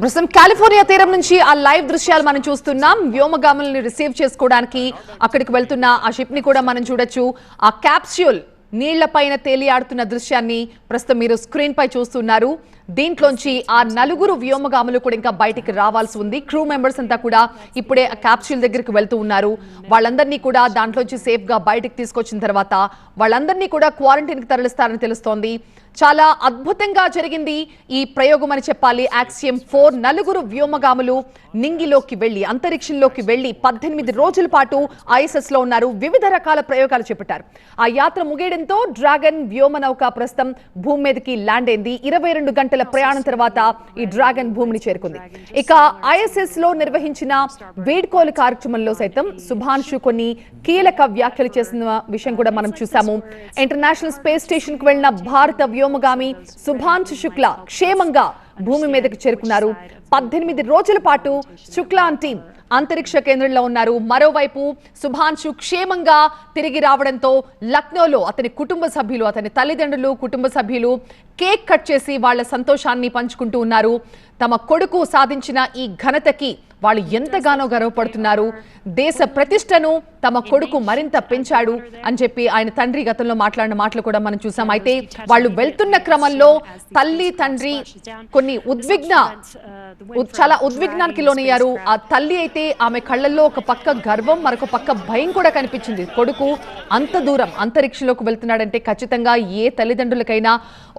ప్రస్తుతం కాలిఫోర్నియా తీరం నుంచి ఆ లైవ్ దృశ్యాలు మనం చూస్తున్నాం. వ్యోమగాములను రిసీవ్ చేసుకోవడానికి అక్కడికి వెళ్తున్న ఆ షిప్ని కూడా మనం చూడొచ్చు. ఆ క్యాప్స్యూల్ నీళ్ళపైన తేలియాడుతున్న దృశ్యాన్ని ప్రస్తుతం మీరు స్క్రీన్ పై చూస్తున్నారు. దీంట్లోంచి ఆ నలుగురు వ్యోమగాములు కూడా ఇంకా బయటికి రావాల్సి ఉంది. క్రూ మెంబర్స్ అంతా కూడా ఇప్పుడే క్యాప్సూల్ దగ్గరికి వెళ్తూ ఉన్నారు. వాళ్ళందరినీ కూడా దాంట్లోంచి సేఫ్గా బయటికి తీసుకొచ్చిన తర్వాత వాళ్ళందరినీ కూడా క్వారంటైన్కి తరలిస్తారని తెలుస్తోంది. చాలా అద్భుతంగా జరిగింది ఈ ప్రయోగం అని చెప్పాలి. యాక్సియం ఫోర్ నలుగురు వ్యోమగాములు నింగిలోకి వెళ్ళి అంతరిక్షంలోకి వెళ్ళి పద్దెనిమిది రోజుల పాటు ఐఎస్ఎస్లో ఉన్నారు. వివిధ రకాల ప్రయోగాలు చేపట్టారు. ఆ యాత్ర ముగియడంతో డ్రాగన్ వ్యోమ నౌక ప్రస్తుతం భూమి మీదకి ల్యాండ్ అయింది. ఇరవై రెండు గంటల ప్రయాణం తర్వాత ఈ డ్రాగన్ భూమిని చేరుకుంది. ఇక ఐఎస్ఎస్లో నిర్వహించిన వీడ్కోలు కార్యక్రమంలో సైతం సుభాన్షు కొన్ని కీలక వ్యాఖ్యలు చేసిన విషయం కూడా మనం చూసాము ఇంటర్నేషనల్ స్పేస్ స్టేషన్కు వెళ్ళిన భారత వ్యోమగామి సుభాన్షు శుక్ల క్షేమంగా భూమి మీదకి చేరుకున్నారు. పద్దెనిమిది రోజుల పాటు శుక్లాన్ టీం అంతరిక్ష కేంద్రంలో ఉన్నారు. మరోవైపు సుభాన్షు క్షేమంగా తిరిగి రావడంతో లక్నోలో అతని కుటుంబ సభ్యులు అతని తల్లిదండ్రులు కుటుంబ సభ్యులు కేక్ కట్ చేసి వాళ్ళ సంతోషాన్ని పంచుకుంటూ ఉన్నారు. తమ కొడుకు సాధించిన ఈ ఘనతకి వాళ్ళు ఎంతగానో గర్వపడుతున్నారు. దేశ ప్రతిష్టను తమ కొడుకు మరింత పెంచాడు అని చెప్పి ఆయన తండ్రి గతంలో మాట్లాడిన మాటలు కూడా మనం చూసాం. అయితే వాళ్ళు వెళ్తున్న క్రమంలో తల్లి తండ్రి కొన్ని ఉద్విగ్న చాలా ఉద్విగ్నానికి లోనయ్యారు. ఆ తల్లి అయితే ఆమె కళ్ళల్లో ఒక పక్క గర్వం మరొక పక్క భయం కూడా కనిపించింది. కొడుకు అంత దూరం అంతరిక్షంలోకి వెళ్తున్నాడంటే ఖచ్చితంగా ఏ తల్లిదండ్రులకైనా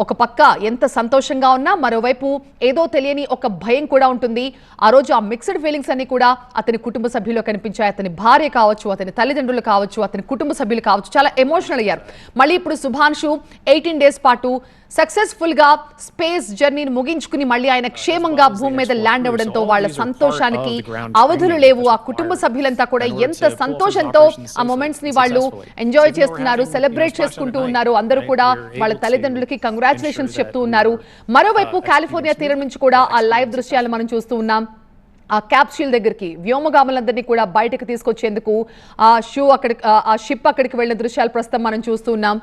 ఒక పక్క పక్క ఎంత సంతోషంగా ఉన్నా మరోవైపు ఏదో తెలియని ఒక భయం కూడా ఉంటుంది. ఆ రోజు ఆ మిక్స్డ్ ఫీలింగ్స్ అన్ని కూడా అతని కుటుంబ సభ్యులు కనిపించాయి. అతని భార్య కావచ్చు అతని తల్లిదండ్రులు కావచ్చు అతని కుటుంబ సభ్యులు కావచ్చు చాలా ఎమోషనల్ అయ్యారు. మళ్ళీ ఇప్పుడు సుభాన్షు ఎయిటీన్ డేస్ పాటు సక్సెస్ఫుల్గా స్పేస్ జర్నీని ముగించుకుని మళ్ళీ ఆయన క్షేమంగా భూమి మీద ల్యాండ్ అవ్వడంతో వాళ్ళ సంతోషానికి అవధులు లేవు. ఆ కుటుంబ సభ్యులంతా కూడా ఎంత సంతోషంతో ఆ మొమెంట్స్ని వాళ్ళు ఎంజాయ్ చేస్తున్నారు సెలబ్రేట్ చేసుకుంటూ ఉన్నారు అందరూ కూడా వాళ్ళ తల్లిదండ్రులకి కంగ్రాచులేషన్స్ చెప్తూ ఉన్నారు. మరోవైపు కాలిఫోర్నియా తీరం నుంచి కూడా ఆ లైవ్ దృశ్యాలు మనం చూస్తూ ఉన్నాం. ఆ క్యాప్సూల్ దగ్గరికి వ్యోమగాములందరినీ కూడా బయటకు తీసుకొచ్చేందుకు ఆ షూ అక్కడికి ఆ షిప్ అక్కడికి వెళ్ళిన దృశ్యాలు ప్రస్తుతం మనం చూస్తూ ఉన్నాం.